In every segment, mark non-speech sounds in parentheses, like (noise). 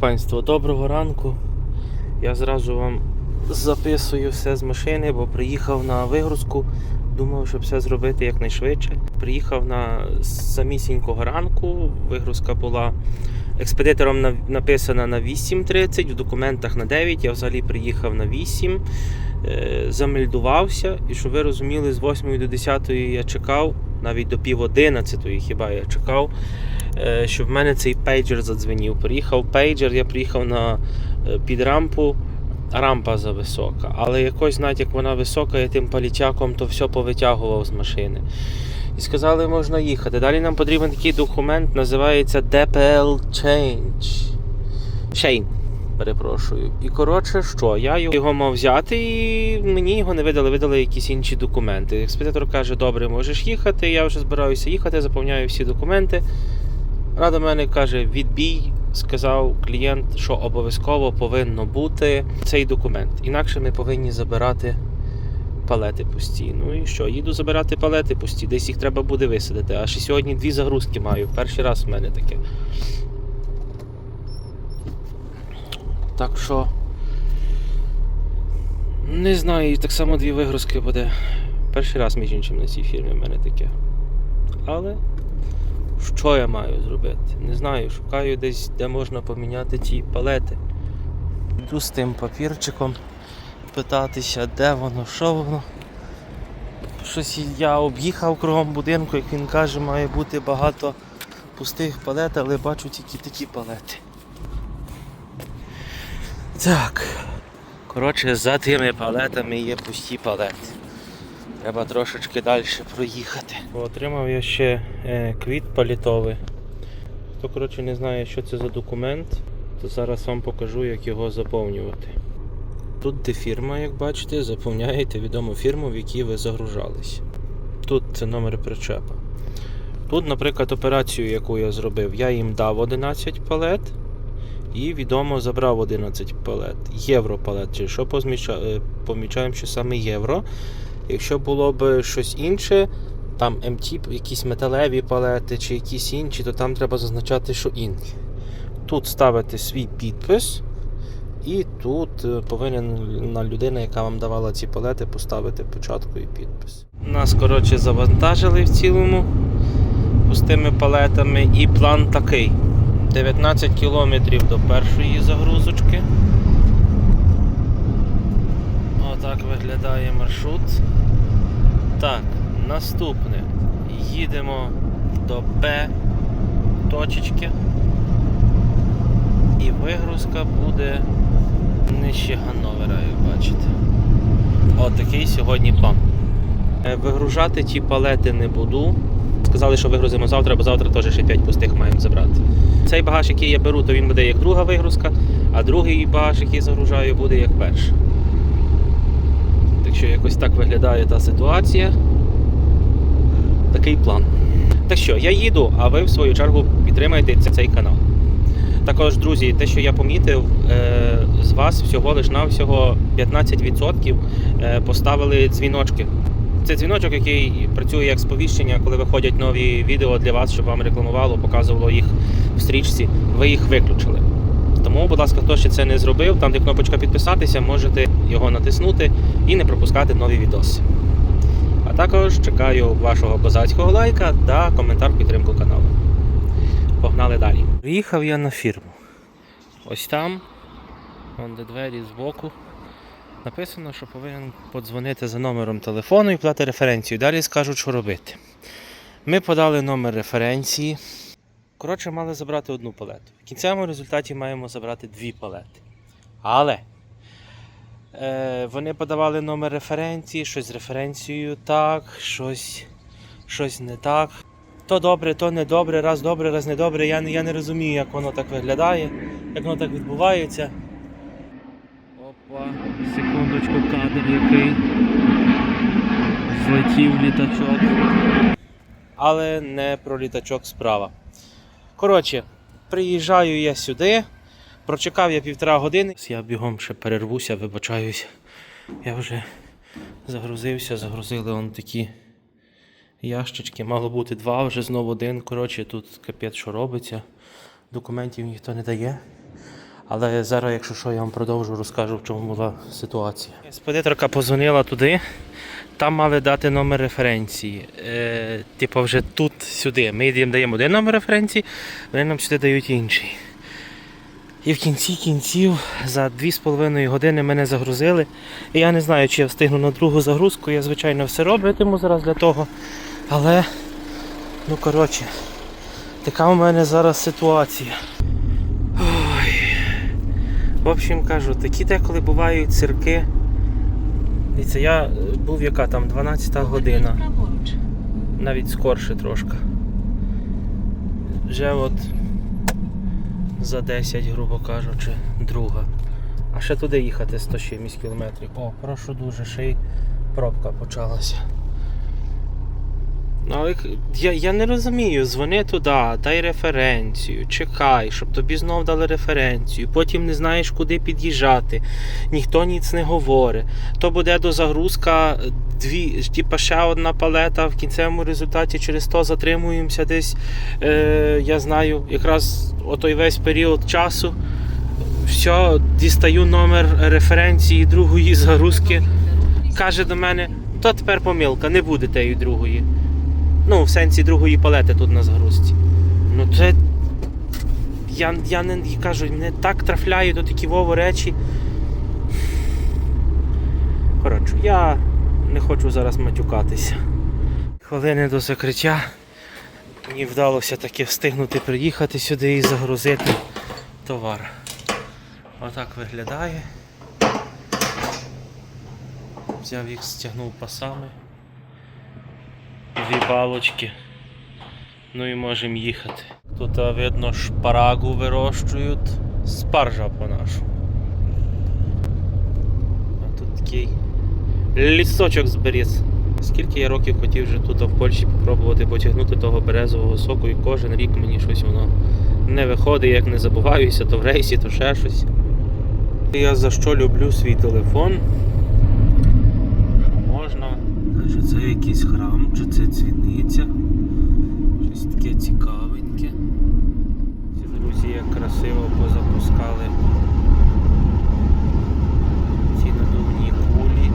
панство, доброго ранку. Я зразу вам записую все з машини, бо приїхав на вигрузку. Думав, щоб все зробити якнайшвидше. Приїхав на самісінького ранку. Вигрузка була експедитором на- написана на 8.30, в документах на 9. Я взагалі приїхав на 8, е, замельдувався. І щоб ви розуміли, з 8 до 10 я чекав, навіть до пів 11 хіба я чекав щоб в мене цей пейджер задзвенів. Приїхав пейджер, я приїхав на е, під рампу, рампа зависока. Але якось, навіть як вона висока, я тим палітяком то все повитягував з машини. І сказали, можна їхати. Далі нам потрібен такий документ, називається DPL Change. Chain. Перепрошую. І коротше, що? Я його мав взяти, і мені його не видали, видали якісь інші документи. Експедитор каже, добре, можеш їхати. Я вже збираюся їхати, заповняю всі документи. До мене каже: відбій, сказав клієнт, що обов'язково повинно бути цей документ. Інакше ми повинні забирати палети пусті. Ну і що? Їду забирати палети пусті, десь їх треба буде висадити. Аж і сьогодні дві загрузки маю. Перший раз в мене таке. Так що. Не знаю, і так само дві вигрузки буде. Перший раз, між іншим, на цій фірмі в мене таке. Але що я маю зробити? Не знаю, шукаю десь, де можна поміняти ті палети. Йду з тим папірчиком питатися, де воно, що воно. Щось я об'їхав кругом будинку, як він каже, має бути багато пустих палет, але бачу тільки такі палети. Так. Коротше, за тими палетами є пусті палети. Треба трошечки далі проїхати. Отримав я ще е, квіт палітовий. Хто коротше не знає, що це за документ, то зараз вам покажу, як його заповнювати. Тут де фірма, як бачите, заповняєте відому фірму, в якій ви загружались. Тут це номер причепа. Тут, наприклад, операцію, яку я зробив, я їм дав 11 палет і відомо забрав 11 палет. Євро палет. Чи що е, помічаємо, що саме євро. Якщо було б щось інше, там МТ, якісь металеві палети чи якісь інші, то там треба зазначати, що інні. Тут ставити свій підпис, і тут е, повинна людина, яка вам давала ці палети, поставити початку і підпис. Нас, коротше, завантажили в цілому пустими палетами, і план такий: 19 кілометрів до першої загрузочки. Отак виглядає маршрут. Так, наступне. Їдемо до Б точечки. І вигрузка буде нижче Ганновера, як бачите. От такий сьогодні план. Е, Вигружати ті палети не буду. Сказали, що вигрузимо завтра, бо завтра теж ще 5 пустих маємо забрати. Цей багаж, який я беру, то він буде як друга вигрузка, а другий багаж, який загружаю, буде як перший. Так що якось так виглядає та ситуація. Такий план. Так що, я їду, а ви в свою чергу підтримайте цей канал. Також, друзі, те, що я помітив, е, з вас всього лиш навсього 15% е, поставили дзвіночки. Це дзвіночок, який працює як сповіщення, коли виходять нові відео для вас, щоб вам рекламувало, показувало їх в стрічці. Ви їх виключили. Тому, будь ласка, хто ще це не зробив, там де кнопочка підписатися, можете його натиснути і не пропускати нові відоси. А також чекаю вашого козацького лайка та коментар підтримку каналу. Погнали далі. Приїхав я на фірму. Ось там, вон де двері збоку. Написано, що повинен подзвонити за номером телефону і подати референцію. Далі скажуть, що робити. Ми подали номер референції. Коротше, мали забрати одну палету. В кінцевому результаті маємо забрати дві палети. Але е, вони подавали номер референції, щось з референцією так, щось, щось не так. То добре, то не добре, раз добре, раз не добре. Я, я не розумію, як воно так виглядає, як воно так відбувається. Опа, секундочку, кадр який. Злетів літачок. Але не про літачок справа. Коротше, приїжджаю я сюди, прочекав я півтора години. Я бігом ще перервуся, вибачаюсь. Я вже загрузився, загрузили он такі ящички. Мало бути два, вже знов один. Коротше, тут капець, що робиться. Документів ніхто не дає. Але зараз, якщо що, я вам продовжу, розкажу, в чому була ситуація. Спедиторка позвонила туди, там мали дати номер референції. Е, типу, вже тут сюди. Ми їм даємо один номер референції, вони нам сюди дають інший. І в кінці кінців за 2,5 години мене загрузили. І я не знаю, чи я встигну на другу загрузку. Я, звичайно, все робитиму зараз для того. Але, ну коротше, така у мене зараз ситуація. В общем кажу, такі деколи бувають цирки. Дивіться, я е, був яка там 12 година, навіть скорше трошки. Вже от за 10, грубо кажучи, друга. А ще туди їхати 100 чимось кілометрів. О, прошу дуже, ще й пробка почалася. Ну, але я, я не розумію, дзвони туди, дай референцію, чекай, щоб тобі знов дали референцію, потім не знаєш, куди під'їжджати, ніхто ніц не говорить. То буде до загрузка дві, типа ще одна палета, в кінцевому результаті через то затримуємося десь, е, я знаю, якраз отой весь період часу. Все, дістаю номер референції другої загрузки. Каже до мене, то тепер помилка, не буде тієї другої. Ну, в сенсі другої палети тут на загрузці. Ну це. Я, я не кажу, не так трафляю до такі вово речі. Коротше, я не хочу зараз матюкатися. Хвилини до закриття. Мені вдалося таки встигнути приїхати сюди і загрузити товар. Отак виглядає. Взяв їх, стягнув пасами. Дві балочки. Ну і можемо їхати. Тут видно шпарагу вирощують. Спаржа по-нашому. А тут такий лісочок зберіз. Скільки я років хотів вже тут в Польщі попробувати потягнути того березового соку, і кожен рік мені щось воно не виходить, як не забуваюся, то в рейсі, то ще щось. Я за що люблю свій телефон. Що це якийсь храм, чи це дзвіниця. Щось таке цікавеньке. Ці друзі як красиво позапускали ці надувні кулі.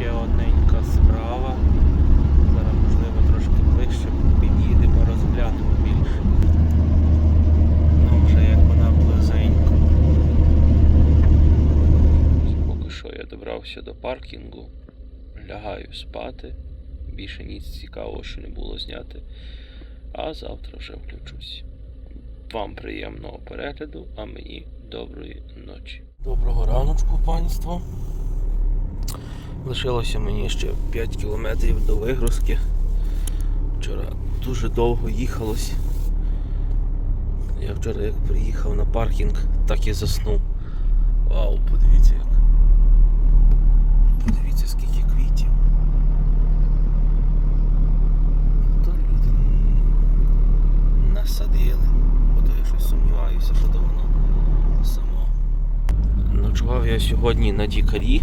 Ще одненька справа. Зараз можливо трошки ближче під'їдемо, розглянемо більше. Ну, вже як вона близенько. Поки що я добрався до паркінгу, лягаю спати. Більше ніч цікавого, що не було зняти. А завтра вже включусь. Вам приємного перегляду, а мені доброї ночі. Доброго раночку, панство. Лишилося мені ще 5 кілометрів до вигрузки. Вчора дуже довго їхалось. Я вчора як приїхав на паркінг, так і заснув. Вау, подивіться скільки квітів. То люди насадили. Бо то я що то воно само. Ночував я сьогодні на дікарі.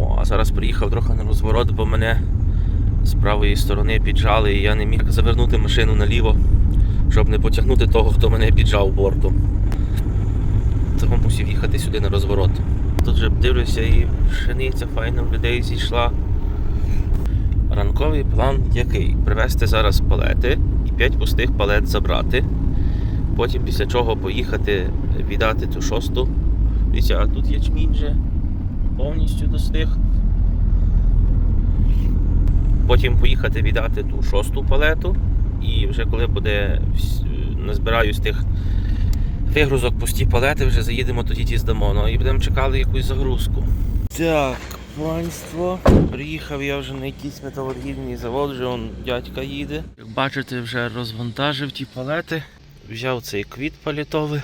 О, а зараз приїхав трохи на розворот, бо мене з правої сторони піджали і я не міг завернути машину наліво, щоб не потягнути того, хто мене піджав бортом. Тому мусив їхати сюди на розворот. Тут же дивлюся і пшениця файно в людей зійшла. Ранковий план який? Привезти зараз палети і 5 пустих палет забрати. Потім після чого поїхати віддати цю шосту. Дивіться, а тут ячмінь вже повністю достиг. Потім поїхати віддати ту шосту палету. І вже коли буде назбираю з тих вигрузок пусті палети, вже заїдемо тоді ті здамо. Ну і будемо чекати якусь загрузку. Так, панство. Приїхав я вже на якийсь металургійний завод, вже он дядька їде. Як бачите, вже розвантажив ті палети. Взяв цей квіт палітовий.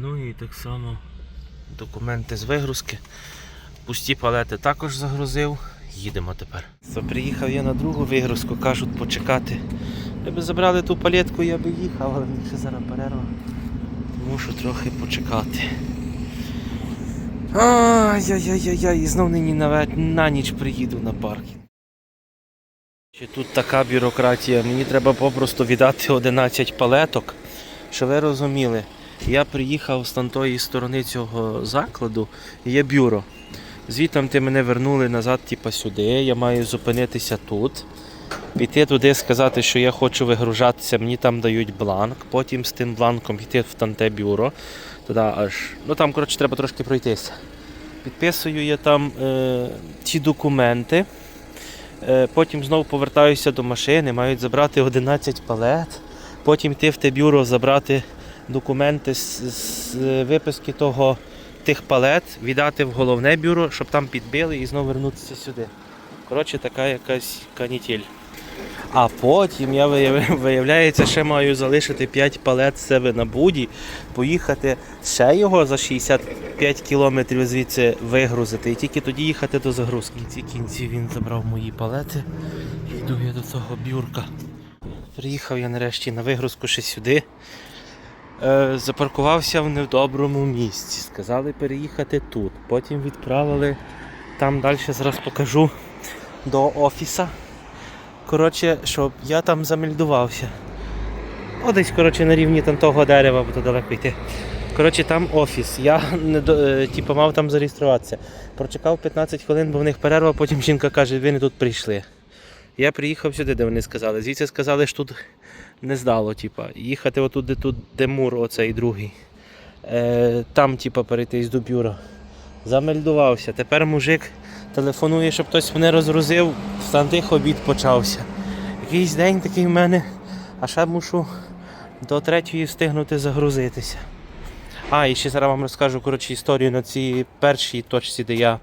Ну і так само документи з вигрузки. Пусті палети також загрузив. Їдемо тепер. Приїхав я на другу вигрузку, кажуть почекати. Якби забрали ту палетку, я би їхав, але ще зараз перерва. Мушу трохи почекати. Ай-яй-яй-яй, і знов нині на, ве- на ніч приїду на паркінг. Ще тут така бюрократія. Мені треба попросту віддати 11 палеток, Що ви розуміли, я приїхав з тої сторони цього закладу, є бюро. Звітом ти мене вернули назад, типа сюди. Я маю зупинитися тут. Піти туди, сказати, що я хочу вигружатися, мені там дають бланк, потім з тим бланком йти в танте бюро. Туди аж. Ну там, коротше, треба трошки пройтися. Підписую я там е, ті документи. Е, потім знову повертаюся до машини, мають забрати 11 палет. Потім йти в те бюро, забрати документи з, з виписки того, тих палет, віддати в головне бюро, щоб там підбили і знову вернутися сюди. Коротше, така якась канітель. А потім я вияв- (laughs) виявляється, ще маю залишити 5 палет себе на буді, поїхати ще його за 65 кілометрів звідси вигрузити. І тільки тоді їхати до загрузки. В ці кінці він забрав мої палети. Йду я до цього бюрка. Приїхав я нарешті на вигрузку ще сюди. Е, запаркувався в недоброму місці. Сказали переїхати тут. Потім відправили там далі зараз покажу до офіса. Коротше, щоб я там замельдувався. О, десь, коротше, на рівні там того дерева, то далеко йти. Коротше, там офіс. Я не е, типу, мав там зареєструватися. Прочекав 15 хвилин, бо в них перерва, потім жінка каже, ви не тут прийшли. Я приїхав сюди, де вони сказали. Звідси сказали, що тут не здало, типа. Їхати отут, де тут де мур, оцей другий. Е, там, типа, перейти до бюро. Замельдувався. Тепер мужик телефонує, щоб хтось мене розгрузив, тих обід почався. Якийсь день такий в мене, а ще мушу до третьої встигнути загрузитися. А, і ще зараз вам розкажу коротше, історію на цій першій точці, де я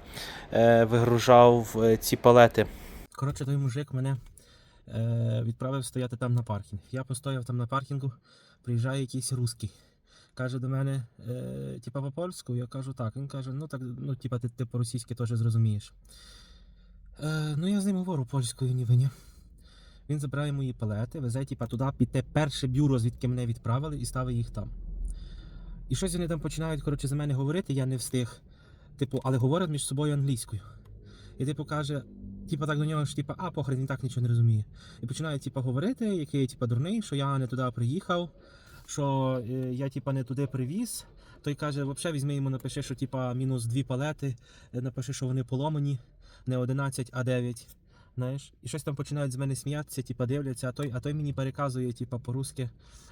е, вигружав е, ці палети. Коротше, той мужик мене е, відправив стояти там на паркінг. Я постояв там на паркінгу, приїжджає якийсь русський. Каже до мене, е, типа по-польську, я кажу так. Він каже, ну так, ну, типа, ти, ти по-російськи теж зрозумієш. Е, ну я з ним говорю польською, ніби. Він забирає мої палети, везе типа, туди під те перше бюро, звідки мене відправили, і ставить їх там. І щось вони там починають коротше, за мене говорити, я не встиг. Типу, але говорять між собою англійською. І типу каже, типу так до нього, що типу, а похрен, він так нічого не розуміє. І починають типу, говорити, який я типу, дурний, що я не туди приїхав, що е, я типу, не туди привіз. Той каже, взагалі візьми йому, напиши, що типа мінус дві палети, е, напиши, що вони поломані, не 11, а 9. Знаєш, і щось там починають з мене сміятися, типа дивляться, а той, а той мені переказує, типа, по-русски,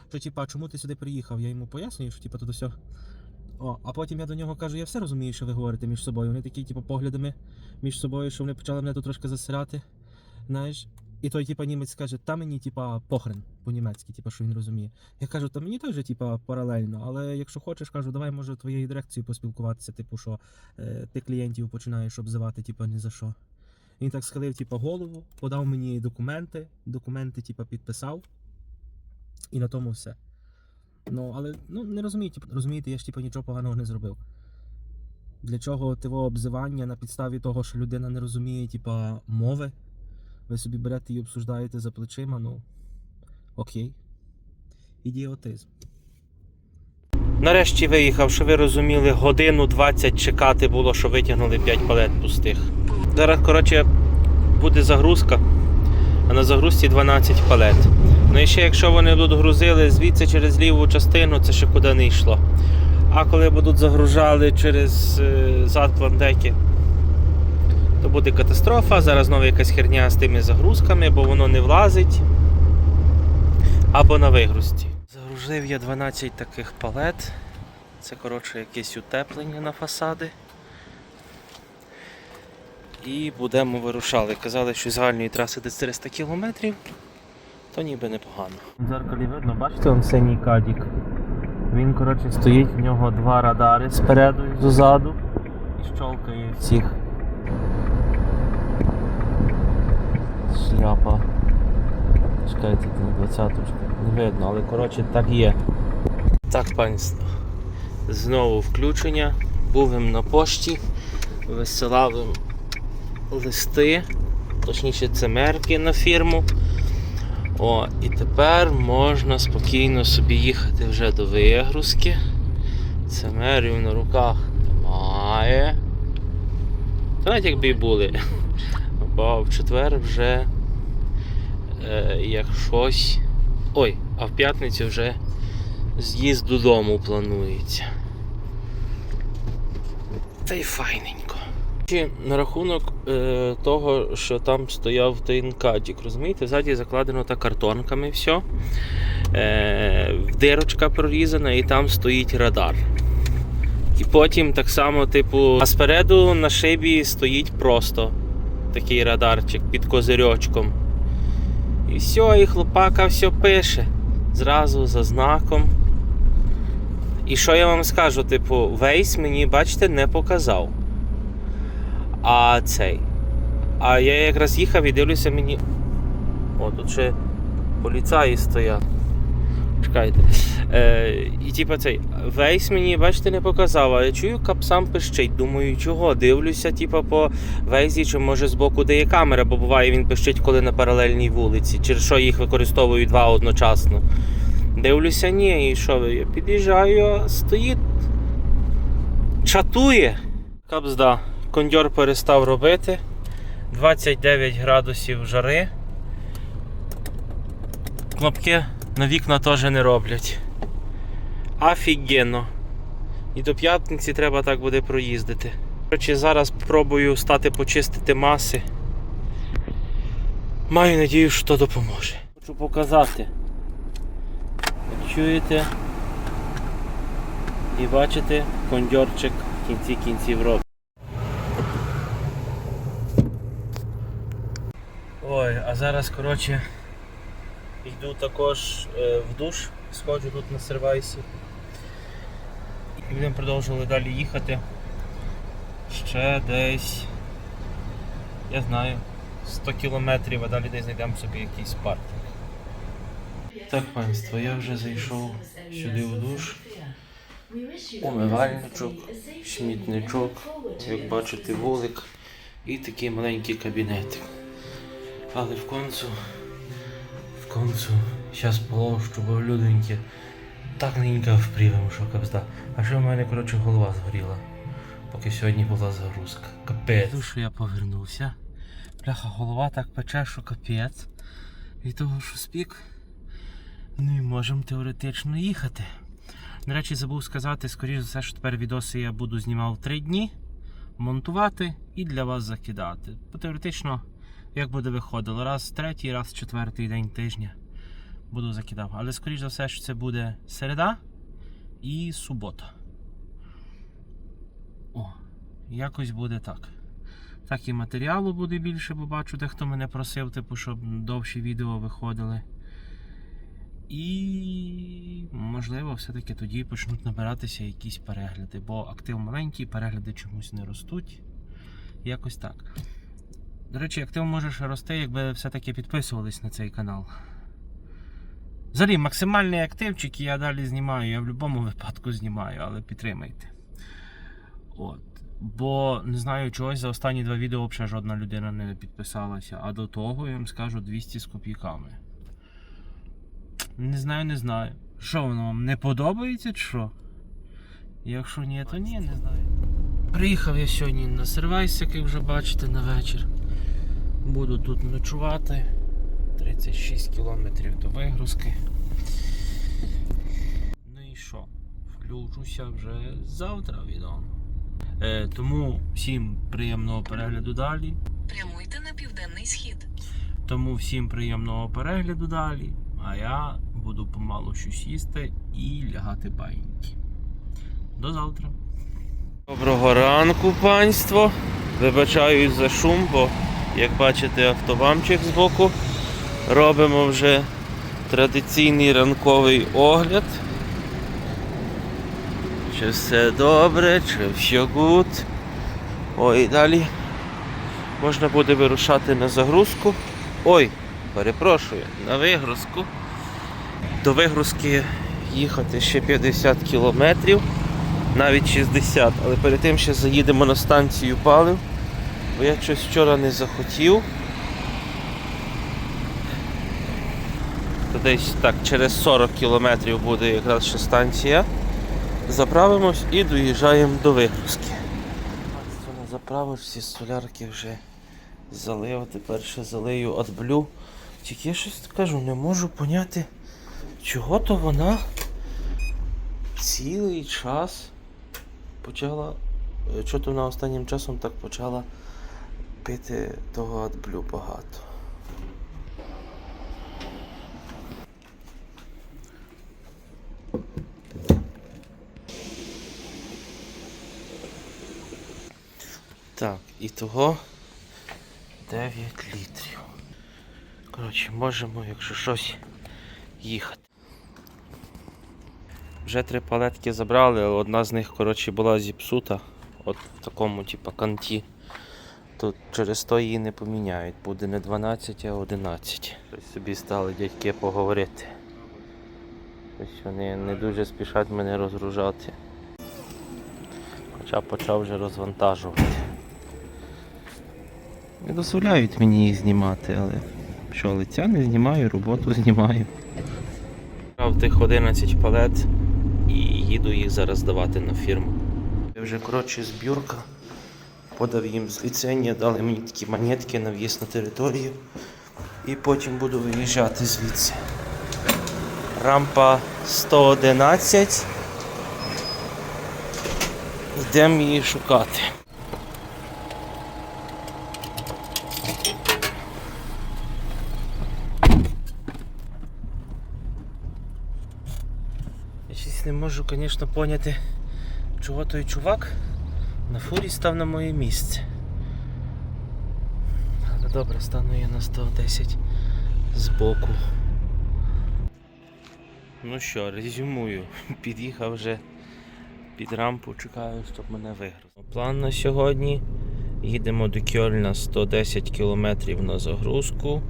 що типа, чому ти сюди приїхав? Я йому пояснюю, що типа тут все. О, а потім я до нього кажу, я все розумію, що ви говорите між собою. Вони такі, типу, поглядами між собою, що вони почали мене тут трошки засирати. Знаєш? І той, типа, німець каже, та мені, типа, похрен по-німецьки, типа, що він розуміє. Я кажу, та мені теж, типа, паралельно, але якщо хочеш, кажу, давай може твоєю дирекцією поспілкуватися, типу, що е, ти клієнтів починаєш обзивати, типа, ні за що. Він так схилив, типа, голову, подав мені документи, документи, типа, підписав. І на тому все. Ну, але ну, не розумію, типу, розумієте, я ж типу, нічого поганого не зробив. Для чого тиво обзивання на підставі того, що людина не розуміє, типа, мови. Ви собі берете і обсуждаєте за плечима, ну окей. Ідіотизм. Нарешті виїхав, що ви розуміли, годину 20 чекати було, що витягнули 5 палет пустих. Зараз, коротше, буде загрузка, а на загрузці 12 палет. Ну і ще якщо вони будуть грузили звідси через ліву частину, це ще куди не йшло. А коли будуть загружали через е, зад пландеки, то буде катастрофа. Зараз знову якась херня з тими загрузками, бо воно не влазить. Або на вигрузці. Загрузив я 12 таких палет. Це коротше якесь утеплення на фасади. І будемо вирушали. Казали, що з загальної траси десь 300 кілометрів, то ніби непогано. В дзеркалі видно, бачите, он синій кадік. Він, коротше, стоїть, в нього два радари спереду і ззаду. І щолкає цих. Шляпа. Чекайте, на 20 не видно, але коротше так є. Так, панство. Знову включення. Був їм на пошті, висилав їм листи, точніше цемерки на фірму. О, і тепер можна спокійно собі їхати вже до вигрузки. Цемерів на руках немає. Та навіть якби і були. Бо в четвер вже як щось. Ой, а в п'ятницю вже З'їзд додому планується. Та й файненько. На рахунок е, того, що там стояв тинкатік, розумієте, ззаді закладено та картонками все. Е, дирочка прорізана і там стоїть радар. І потім так само, типу, а спереду на шибі стоїть просто такий радарчик під козирьочком. І все, і хлопака все пише. Зразу за знаком. І що я вам скажу, типу, вейс мені, бачите, не показав. А цей. А я якраз їхав і дивлюся мені. О, тут ще поліцаї стоять. Чекайте. Е, і типу цей вейс мені, бачите, не показав, а я чую, капсам пищить. Думаю, чого? Дивлюся, типу, по вейзі, чи може збоку де є камера, бо буває він пищить, коли на паралельній вулиці, через що їх використовують два одночасно. Дивлюся, ні, і що ви? Я під'їжджаю, стоїть. Чатує. Капзда. Кондьор перестав робити. 29 градусів жари. Кнопки на вікна теж не роблять. Офігенно. І до п'ятниці треба так буде проїздити. Коротше, зараз спробую стати почистити маси. Маю надію, що то допоможе. Хочу показати. От Чуєте? І бачите, кондьорчик в кінці кінців робить. Ой, а зараз, коротше, йду також е, в душ, сходжу тут на сервайсі. І будемо продовжувати далі їхати. Ще десь, я знаю, 100 кілометрів, а далі десь знайдемо собі якийсь парк. Так, панство, я вже зайшов сюди у душ. Умивальничок, смітничок, як бачите, вулик і такий маленький кабінетик. Але в концу, в концу, зараз полощу, бо люденьки так ненька впрівим, що капзда. А ще в мене, коротше, голова згоріла, поки сьогодні була загрузка. Капець. Душу я повернувся. Бляха, голова так пече, що капець. Від того, що спік. Ну і можемо теоретично їхати. До речі, забув сказати, скоріш за все, що тепер відоси я буду знімав 3 дні, монтувати і для вас закидати. Бо теоретично, як буде виходило, раз третій, раз четвертий день тижня буду закидав. Але скоріш за все, що це буде середа і субота. О, якось буде так. Так і матеріалу буде більше, бо бачу, дехто мене просив, типу, щоб довші відео виходили. І можливо, все-таки тоді почнуть набиратися якісь перегляди, бо актив маленький, перегляди чомусь не ростуть. Якось так. До речі, актив може ще рости, якби все-таки підписувались на цей канал. Взагалі, максимальний активчик я далі знімаю, я в будь-якому випадку знімаю, але підтримайте. От. Бо не знаю чогось за останні два відео взагалі жодна людина не підписалася, а до того я вам скажу 200 з копійками. Не знаю, не знаю. Що воно вам не подобається чи що? Якщо ні, то ні, не знаю. Приїхав я сьогодні на сервайс, як вже бачите, на вечір. Буду тут ночувати. 36 кілометрів до вигрузки. Ну і що? Включуся вже завтра відомо. Е, тому всім приємного перегляду далі. Прямуйте на південний схід. Тому всім приємного перегляду далі. А я буду помалу щось їсти і лягати баїньки. До завтра. Доброго ранку, панство. Вибачаюсь за шум, бо, як бачите, автобамчик збоку. Робимо вже традиційний ранковий огляд. Чи все добре, чи все гуд. Ой, далі можна буде вирушати на загрузку. Ой, перепрошую, на вигрузку. До вигрузки їхати ще 50 кілометрів, навіть 60, але перед тим ще заїдемо на станцію палив, бо я щось вчора не захотів. То десь так через 40 кілометрів буде якраз ще станція. Заправимось і доїжджаємо до вигрузки. На заправочці солярки вже залив, тепер ще залию AdBlue. Тільки я щось кажу, не можу поняти, чого то вона цілий час почала. Що то вона останнім часом так почала пити того адблю багато. Так, і того 9 літрів. Коротше, можемо, якщо щось, їхати. Вже три палетки забрали, одна з них, коротше, була зіпсута. От в такому, типу, канті. Тут через то її не поміняють. Буде не 12, а 11. Ось собі стали дядьки поговорити. Ось вони не дуже спішать мене розгружати. Хоча почав вже розвантажувати. Не дозволяють мені їх знімати, але що, лиця не знімаю, роботу (laughs) знімаю. Брав тих 11 палет і їду їх зараз здавати на фірму. Я вже коротше збірка. Подав їм з ліцензія, дали мені такі монетки на в'їзд на територію. І потім буду виїжджати звідси. Рампа 111. Йдемо її шукати. Я щось не можу, звісно, поняти, чого той чувак на фурі став на моє місце. Але добре, стану я на 110 збоку. Ну що, резюмую. (laughs) Під'їхав вже під рампу, чекаю, щоб мене вигрузили. План на сьогодні. Їдемо до Кьольна 110 км на загрузку.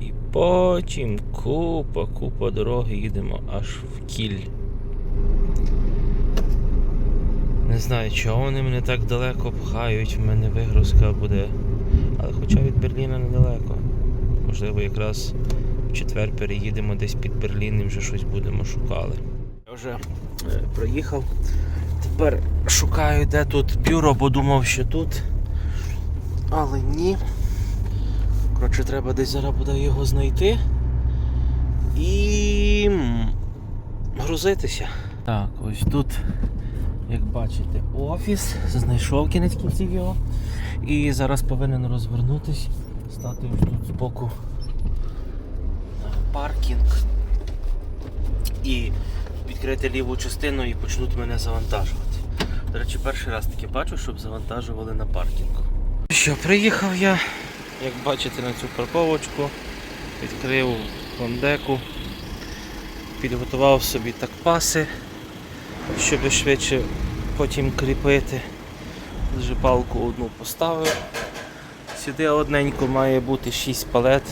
І потім купа, купа дороги їдемо аж в Кіль. Не знаю, чого вони мене так далеко пхають, в мене вигрузка буде. Але хоча від Берліна недалеко. Можливо, якраз в четвер переїдемо десь під Берлін і вже щось будемо шукали. Я вже е, проїхав. Тепер шукаю, де тут бюро, бо думав, що тут. Але ні. Коротше, треба десь зараз буде його знайти і грузитися. Так, ось тут, як бачите, офіс. Знайшов кінець кінців його. І зараз повинен розвернутись, стати ось тут збоку е, паркінг. І відкрити ліву частину і почнуть мене завантажувати. До речі, перший раз таки бачу, щоб завантажували на паркінгу. Що, приїхав я, як бачите, на цю парковочку, відкрив кондеку, підготував собі так паси, щоб швидше потім кріпити. Вже палку одну поставив. Сюди одненько має бути 6 палет.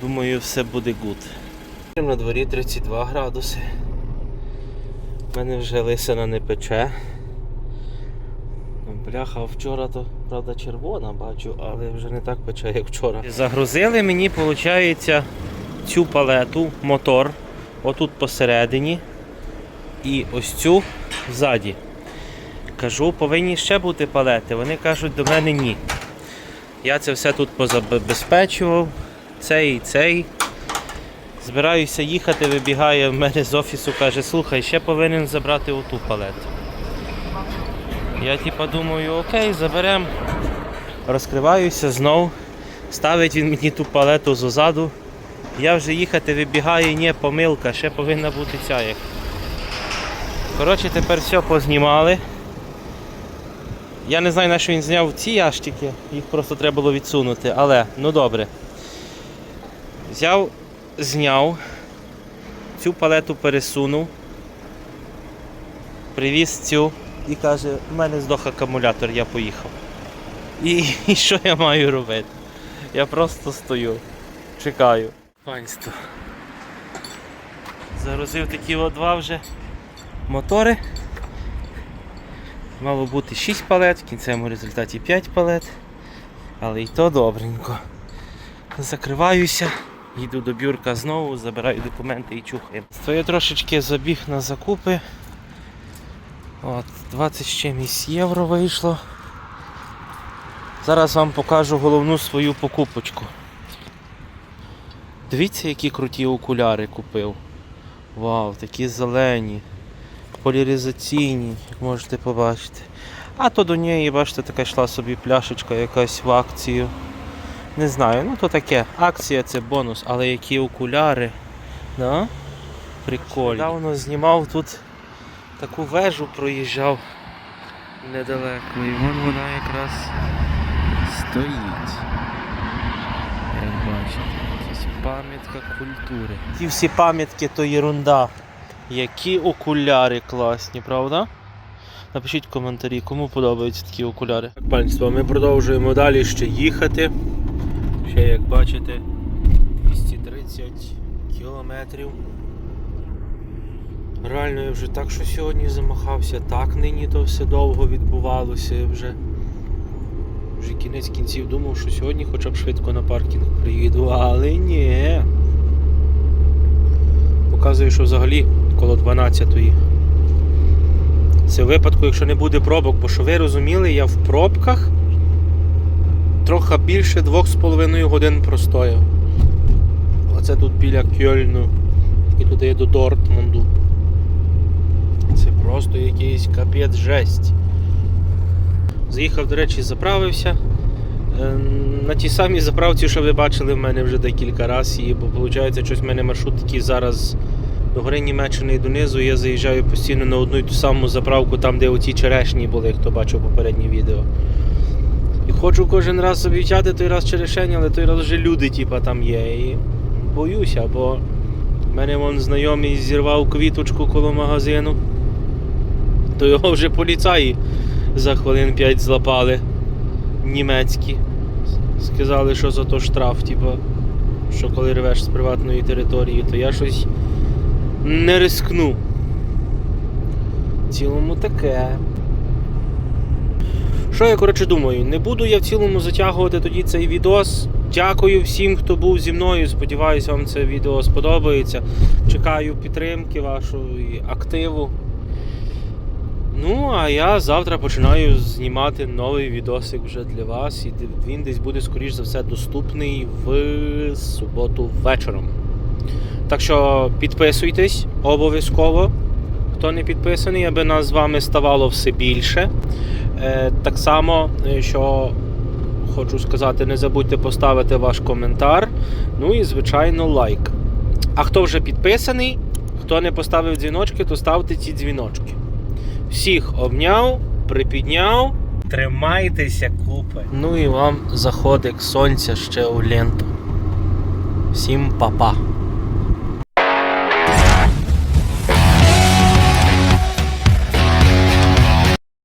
Думаю, все буде гуд. На дворі 32 градуси. У мене вже лисина не пече. Бляха, вчора то, правда, червона бачу, але вже не так пече, як вчора. Загрузили мені, виходить, цю палету, мотор, отут посередині і ось цю ззаді. Кажу, повинні ще бути палети. Вони кажуть, до мене ні. Я це все тут позабезпечував, цей і цей. Збираюся їхати, вибігає в мене з офісу, каже, слухай, ще повинен забрати оту палету. Я типа думаю, окей, заберемо. Розкриваюся знов. Ставить він мені ту палету ззаду. Я вже їхати вибігаю, ні, помилка, ще повинна бути ця як. Коротше, тепер все познімали. Я не знаю, на що він зняв ці ящики, їх просто треба було відсунути, але ну добре. Взяв, зняв, цю палету пересунув, привіз цю і каже, в мене здох акумулятор, я поїхав. І, і що я маю робити? Я просто стою, чекаю. Панство. Загрузив такі от два вже мотори. Мало бути 6 палет, в кінцевому результаті 5 палет. Але і то добренько. Закриваюся, їду до бюрка знову, забираю документи і чухаю. То я трошечки забіг на закупи. От, 20 з чимось євро вийшло. Зараз вам покажу головну свою покупочку. Дивіться, які круті окуляри купив. Вау, такі зелені. Поляризаційні, як можете побачити. А то до неї, бачите, така йшла собі пляшечка якась в акцію. Не знаю, ну то таке. Акція це бонус, але які окуляри. Да? Прикольно. Недавно знімав тут таку вежу проїжджав недалеко. І вон вона якраз стоїть. Як бачите, пам'ятка культури. Ті всі пам'ятки то єрунда. Які окуляри класні, правда? Напишіть в коментарі, кому подобаються такі окуляри. Так, панство, ми продовжуємо далі ще їхати. Ще як бачите, 230 кілометрів. Реально я вже так, що сьогодні замахався, так нині то все довго відбувалося. Я вже, вже кінець кінців думав, що сьогодні хоча б швидко на паркінг приїду, але ні. Показує, що взагалі коло 12-ї. Це в випадку, якщо не буде пробок, бо що ви розуміли, я в пробках трохи більше 2,5 годин простояв. Оце тут біля Кьольну і туди до Дортмунду. Це просто якийсь капець жесть. Заїхав, до речі, заправився. Е, На тій самій заправці, що ви бачили, в мене вже декілька разів бо виходить, щось в мене маршрут такий зараз до гори Німеччини і донизу. Я заїжджаю постійно на одну і ту саму заправку, там, де оті черешні були, хто бачив попереднє відео. І хочу кожен раз собі взяти той раз черешень, але той раз вже люди типа, там є. І боюся, бо в мене вон знайомий зірвав квіточку коло магазину, то його вже поліцаї за хвилин 5 злапали німецькі. Сказали, що за то штраф, типа, що коли рвеш з приватної території, то я щось не рискну. В цілому таке. Що я коротше думаю? Не буду я в цілому затягувати тоді цей відос. Дякую всім, хто був зі мною. Сподіваюсь, вам це відео сподобається. Чекаю підтримки вашої активу. Ну, а я завтра починаю знімати новий відосик вже для вас. І він десь буде, скоріш за все, доступний в суботу вечором. Так що підписуйтесь обов'язково, хто не підписаний, аби нас з вами ставало все більше. Е, так само, е, що хочу сказати, не забудьте поставити ваш коментар. Ну і, звичайно, лайк. А хто вже підписаний, хто не поставив дзвіночки, то ставте ці дзвіночки. Всіх обняв, припідняв. Тримайтеся купи. Ну і вам заходик сонця ще у ленту. Всім па-па.